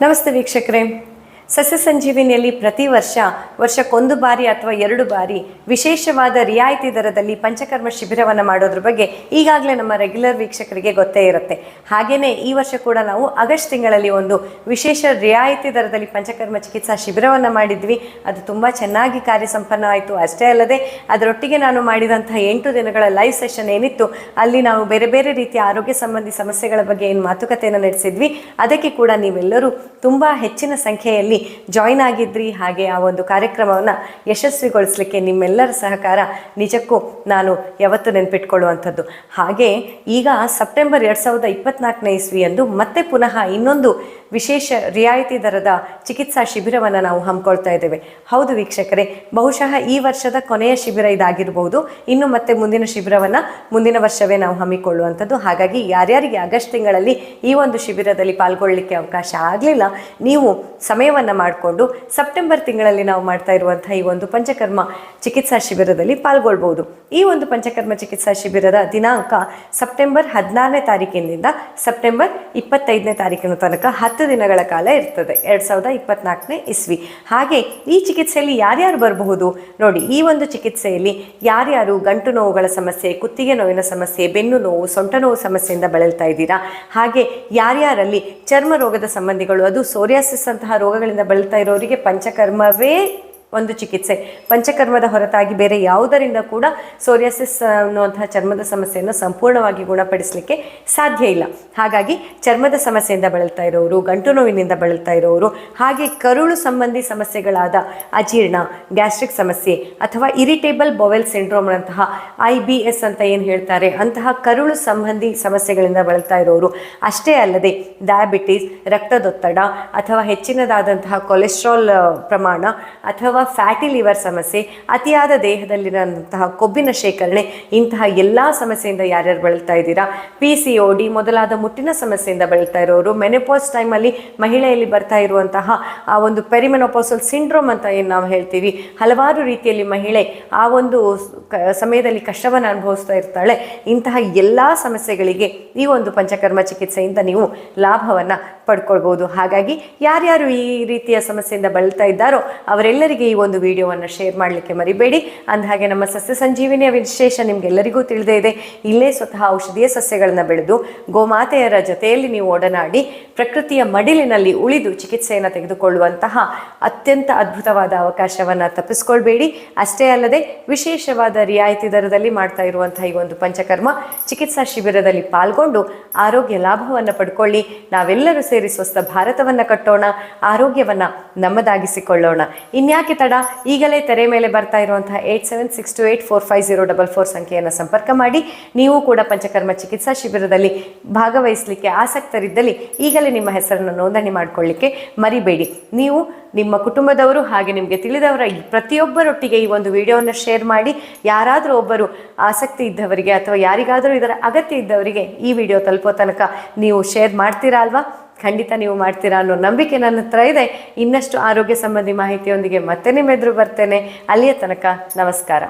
ನಮಸ್ತೆ ವೀಕ್ಷಕರೇ ಸಸ್ಯ ಸಂಜೀವಿನಿಯಲ್ಲಿ ಪ್ರತಿ ವರ್ಷ, ವರ್ಷಕ್ಕೊಂದು ಬಾರಿ ಅಥವಾ ಎರಡು ಬಾರಿ ವಿಶೇಷವಾದ ರಿಯಾಯಿತಿ ದರದಲ್ಲಿ ಪಂಚಕರ್ಮ ಶಿಬಿರವನ್ನು ಮಾಡೋದ್ರ ಬಗ್ಗೆ ಈಗಾಗಲೇ ನಮ್ಮ ರೆಗ್ಯುಲರ್ ವೀಕ್ಷಕರಿಗೆ ಗೊತ್ತೇ ಇರುತ್ತೆ. ಹಾಗೆಯೇ ಈ ವರ್ಷ ಕೂಡ ನಾವು ಆಗಸ್ಟ್ ತಿಂಗಳಲ್ಲಿ ಒಂದು ವಿಶೇಷ ರಿಯಾಯಿತಿ ದರದಲ್ಲಿ ಪಂಚಕರ್ಮ ಚಿಕಿತ್ಸಾ ಶಿಬಿರವನ್ನು ಮಾಡಿದ್ವಿ. ಅದು ತುಂಬ ಚೆನ್ನಾಗಿ ಕಾರ್ಯಸಂಪನ್ನವಾಯಿತು ಅಷ್ಟೇ ಅಲ್ಲದೆ, ಅದರೊಟ್ಟಿಗೆ ನಾನು ಮಾಡಿದಂತಹ ಎಂಟು ದಿನಗಳ ಲೈವ್ ಸೆಷನ್ ಏನಿತ್ತು, ಅಲ್ಲಿ ನಾವು ಬೇರೆ ಬೇರೆ ರೀತಿಯ ಆರೋಗ್ಯ ಸಂಬಂಧಿ ಸಮಸ್ಯೆಗಳ ಬಗ್ಗೆ ಏನು ಮಾತುಕತೆಯನ್ನು ನಡೆಸಿದ್ವಿ. ಅದಕ್ಕೆ ಕೂಡ ನೀವೆಲ್ಲರೂ ತುಂಬ ಹೆಚ್ಚಿನ ಸಂಖ್ಯೆಯಲ್ಲಿ ಜಾಯಿನ್ ಆಗಿದ್ರಿ, ಹಾಗೆ ಆ ಒಂದು ಕಾರ್ಯಕ್ರಮವನ್ನು ಯಶಸ್ವಿಗೊಳಿಸ್ಲಿಕ್ಕೆ ನಿಮ್ಮೆಲ್ಲರ ಸಹಕಾರ ನಿಜಕ್ಕೂ ನಾನು ಯಾವತ್ತೂ ನೆನಪಿಟ್ಕೊಳ್ಳುವಂಥದ್ದು. ಹಾಗೆ ಈಗ ಸೆಪ್ಟೆಂಬರ್ ಎರಡು ಸಾವಿರದ ಇಪ್ಪತ್ನಾಲ್ಕನೇ ಇಸ್ವಿಯಂದು ಮತ್ತೆ ಪುನಃ ಇನ್ನೊಂದು ವಿಶೇಷ ರಿಯಾಯಿತಿ ದರದ ಚಿಕಿತ್ಸಾ ಶಿಬಿರವನ್ನು ನಾವು ಹಮ್ಮಿಕೊಳ್ತಾ ಇದ್ದೇವೆ. ಹೌದು ವೀಕ್ಷಕರೇ, ಬಹುಶಃ ಈ ವರ್ಷದ ಕೊನೆಯ ಶಿಬಿರ ಇದಾಗಿರಬಹುದು ಇನ್ನು ಮತ್ತೆ ಮುಂದಿನ ಶಿಬಿರವನ್ನು ಮುಂದಿನ ವರ್ಷವೇ ನಾವು ಹಮ್ಮಿಕೊಳ್ಳುವಂಥದ್ದು. ಹಾಗಾಗಿ ಯಾರ್ಯಾರಿಗೆ ಆಗಸ್ಟ್ ತಿಂಗಳಲ್ಲಿ ಈ ಒಂದು ಶಿಬಿರದಲ್ಲಿ ಪಾಲ್ಗೊಳ್ಳಲಿಕ್ಕೆ ಅವಕಾಶ ಆಗಲಿಲ್ಲ, ನೀವು ಸಮಯವನ್ನು ಮಾಡಿಕೊಂಡು ಸೆಪ್ಟೆಂಬರ್ ತಿಂಗಳಲ್ಲಿ ನಾವು ಮಾಡ್ತಾ ಇರುವಂತಹ ಈ ಒಂದು ಪಂಚಕರ್ಮ ಚಿಕಿತ್ಸಾ ಶಿಬಿರದಲ್ಲಿ ಪಾಲ್ಗೊಳ್ಬಹುದು. ಈ ಒಂದು ಪಂಚಕರ್ಮ ಚಿಕಿತ್ಸಾ ಶಿಬಿರದ ದಿನಾಂಕ ಸೆಪ್ಟೆಂಬರ್ ಹದಿನಾರನೇ ತಾರೀಕಿನಿಂದ ಸೆಪ್ಟೆಂಬರ್ ಇಪ್ಪತ್ತೈದನೇ ತಾರೀಕಿನ ತನಕ ಹತ್ತು ದಿನಗಳ ಕಾಲ ಇರ್ತದೆ, ಎರಡು ಸಾವಿರದ ಇಪ್ಪತ್ನಾಲ್ಕನೇ ಇಸ್ವಿ. ಹಾಗೆ ಈ ಚಿಕಿತ್ಸೆಯಲ್ಲಿ ಯಾರ್ಯಾರು ಬರಬಹುದು? ನೋಡಿ, ಈ ಒಂದು ಚಿಕಿತ್ಸೆಯಲ್ಲಿ ಯಾರ್ಯಾರು ಗಂಟು ನೋವುಗಳ ಸಮಸ್ಯೆ, ಕುತ್ತಿಗೆ ನೋವಿನ ಸಮಸ್ಯೆ, ಬೆನ್ನು ನೋವು, ಸೊಂಟ ನೋವು ಸಮಸ್ಯೆಯಿಂದ ಬಳಲ್ತಾ ಇದ್ದೀರಾ? ಹಾಗೆ ಯಾರ್ಯಾರಲ್ಲಿ ಚರ್ಮ ರೋಗದ ಸಂಬಂಧಿಗಳು, ಅದು ಸೋರಿಯಾಸಿಸ್ ಅಂತಹ ರೋಗಗಳಿಂದ ಬಳಲ್ತಾ ಇರೋರಿಗೆ ಪಂಚಕರ್ಮವೇ ಒಂದು ಚಿಕಿತ್ಸೆ. ಪಂಚಕರ್ಮದ ಹೊರತಾಗಿ ಬೇರೆ ಯಾವುದರಿಂದ ಕೂಡ ಸೋರಿಯಾಸಿಸ್ ಅನ್ನುವಂತಹ ಚರ್ಮದ ಸಮಸ್ಯೆಯನ್ನು ಸಂಪೂರ್ಣವಾಗಿ ಗುಣಪಡಿಸಲಿಕ್ಕೆ ಸಾಧ್ಯ ಇಲ್ಲ. ಹಾಗಾಗಿ ಚರ್ಮದ ಸಮಸ್ಯೆಯಿಂದ ಬಳಲ್ತಾ ಇರೋರು, ಗಂಟು ನೋವಿನಿಂದ ಬಳಲ್ತಾ ಇರೋರು, ಹಾಗೆ ಕರುಳು ಸಂಬಂಧಿ ಸಮಸ್ಯೆಗಳಾದ ಅಜೀರ್ಣ, ಗ್ಯಾಸ್ಟ್ರಿಕ್ ಸಮಸ್ಯೆ ಅಥವಾ ಇರಿಟೇಬಲ್ ಬೊವೆಲ್ ಸಿಂಡ್ರೋಮ್ನಂತಹ ಐ ಬಿ ಎಸ್ ಅಂತ ಏನು ಹೇಳ್ತಾರೆ, ಅಂತಹ ಕರುಳು ಸಂಬಂಧಿ ಸಮಸ್ಯೆಗಳಿಂದ ಬಳಲ್ತಾ ಇರೋರು, ಅಷ್ಟೇ ಅಲ್ಲದೆ ಡಯಾಬಿಟೀಸ್ ರಕ್ತದೊತ್ತಡ ಅಥವಾ ಹೆಚ್ಚಿನದಾದಂತಹ ಕೊಲೆಸ್ಟ್ರಾಲ್ ಪ್ರಮಾಣ ಅಥವಾ ಫ್ಯಾಟಿ ಲಿವರ್ ಸಮಸ್ಯೆ, ಅತಿಯಾದ ದೇಹದಲ್ಲಿರುವಂತಹ ಕೊಬ್ಬಿನ ಶೇಖರಣೆ, ಇಂತಹ ಎಲ್ಲ ಸಮಸ್ಯೆಯಿಂದ ಯಾರ್ಯಾರು ಬಳಲ್ತಾ ಇದ್ದೀರಾ? ಪಿ ಸಿ ಒ ಡಿ ಮೊದಲಾದ ಮುಟ್ಟಿನ ಸಮಸ್ಯೆಯಿಂದ ಬಳಲ್ತಾ ಇರೋರು ಮೆನೆಪೋಸ್ ಟೈಮಲ್ಲಿ ಮಹಿಳೆಯಲ್ಲಿ ಬರ್ತಾ ಇರುವಂತಹ ಆ ಒಂದು ಪೆರಿಮೆನೋಪೋಸಲ್ ಸಿಂಡ್ರೋಮ್ ಅಂತ ಏನು ನಾವು ಹೇಳ್ತೀವಿ? ಹಲವಾರು ರೀತಿಯಲ್ಲಿ ಮಹಿಳೆ ಆ ಒಂದು ಸಮಯದಲ್ಲಿ ಕಷ್ಟವನ್ನು ಅನುಭವಿಸ್ತಾ ಇರ್ತಾಳೆ. ಇಂತಹ ಎಲ್ಲ ಸಮಸ್ಯೆಗಳಿಗೆ ಈ ಒಂದು ಪಂಚಕರ್ಮ ಚಿಕಿತ್ಸೆಯಿಂದ ನೀವು ಲಾಭವನ್ನು ಪಡ್ಕೊಳ್ಬೋದು. ಹಾಗಾಗಿ ಯಾರ್ಯಾರು ಈ ರೀತಿಯ ಸಮಸ್ಯೆಯಿಂದ ಬಳಲ್ತಾ ಇದ್ದಾರೋ ಅವರೆಲ್ಲರಿಗೆ ಈ ಒಂದು ವಿಡಿಯೋವನ್ನು ಶೇರ್ ಮಾಡಲಿಕ್ಕೆ ಮರಿಬೇಡಿ. ಅಂದಹಾಗೆ ನಮ್ಮ ಸಸ್ಯ ಸಂಜೀವಿನಿಯ ವಿಶೇಷ ನಿಮಗೆಲ್ಲರಿಗೂ ತಿಳಿದೇ ಇದೆ. ಇಲ್ಲೇ ಸ್ವತಃ ಔಷಧೀಯ ಸಸ್ಯಗಳನ್ನು ಬೆಳೆದು ಗೋಮಾತೆಯರ ಜೊತೆಯಲ್ಲಿ ನೀವು ಒಡನಾಡಿ ಪ್ರಕೃತಿಯ ಮಡಿಲಿನಲ್ಲಿ ಉಳಿದು ಚಿಕಿತ್ಸೆಯನ್ನು ತೆಗೆದುಕೊಳ್ಳುವಂತಹ ಅತ್ಯಂತ ಅದ್ಭುತವಾದ ಅವಕಾಶವನ್ನು ತಪ್ಪಿಸ್ಕೊಳ್ಬೇಡಿ. ಅಷ್ಟೇ ಅಲ್ಲದೆ ವಿಶೇಷವಾದ ರಿಯಾಯಿತಿ ದರದಲ್ಲಿ ಮಾಡ್ತಾ ಇರುವಂತಹ ಈ ಒಂದು ಪಂಚಕರ್ಮ ಚಿಕಿತ್ಸಾ ಶಿಬಿರದಲ್ಲಿ ಪಾಲ್ಗೊಂಡು ಆರೋಗ್ಯ ಲಾಭವನ್ನು ಪಡ್ಕೊಳ್ಳಿ. ನಾವೆಲ್ಲರೂ ಸೇರಿ ಸ್ವಸ್ಥ ಭಾರತವನ್ನ ಕಟ್ಟೋಣ, ಆರೋಗ್ಯವನ್ನ ನಮ್ಮದಾಗಿಸಿಕೊಳ್ಳೋಣ. ಇನ್ಯಾಕೆ ತಡ? ಈಗಲೇ ತೆರೆ ಮೇಲೆ ಬರ್ತಾ ಇರುವಂತಹ eight seven six two eight four five zero double four ಸಂಖ್ಯೆಯನ್ನು ಸಂಪರ್ಕ ಮಾಡಿ. ನೀವು ಕೂಡ ಪಂಚಕರ್ಮ ಚಿಕಿತ್ಸಾ ಶಿಬಿರದಲ್ಲಿ ಭಾಗವಹಿಸಲಿಕ್ಕೆ ಆಸಕ್ತರಿದ್ದಲ್ಲಿ ಈಗಲೇ ನಿಮ್ಮ ಹೆಸರನ್ನು ನೋಂದಣಿ ಮಾಡಿಕೊಳ್ಳಿಕ್ಕೆ ಮರಿಬೇಡಿ. ನೀವು ನಿಮ್ಮ ಕುಟುಂಬದವರು ಹಾಗೆ ನಿಮಗೆ ತಿಳಿದವರ ಪ್ರತಿಯೊಬ್ಬರೊಟ್ಟಿಗೆ ಈ ಒಂದು ವಿಡಿಯೋವನ್ನು ಶೇರ್ ಮಾಡಿ, ಯಾರಾದರೂ ಒಬ್ಬರು ಆಸಕ್ತಿ ಇದ್ದವರಿಗೆ ಅಥವಾ ಯಾರಿಗಾದರೂ ಇದರ ಅಗತ್ಯ ಇದ್ದವರಿಗೆ ಈ ವಿಡಿಯೋ ತಲುಪೋ ತನಕ ನೀವು ಶೇರ್ ಮಾಡ್ತೀರಾ ಅಲ್ವಾ? ಖಂಡಿತ ನೀವು ಮಾಡ್ತೀರಾ ಅನ್ನೋ ನಂಬಿಕೆ ನನ್ನ ಹತ್ರ ಇದೆ. ಇನ್ನಷ್ಟು ಆರೋಗ್ಯ ಸಂಬಂಧಿ ಮಾಹಿತಿಯೊಂದಿಗೆ ಮತ್ತೆ ನಿಮ್ಮೆದುರು ಬರ್ತೇನೆ. ಅಲ್ಲಿಯ ತನಕ ನಮಸ್ಕಾರ.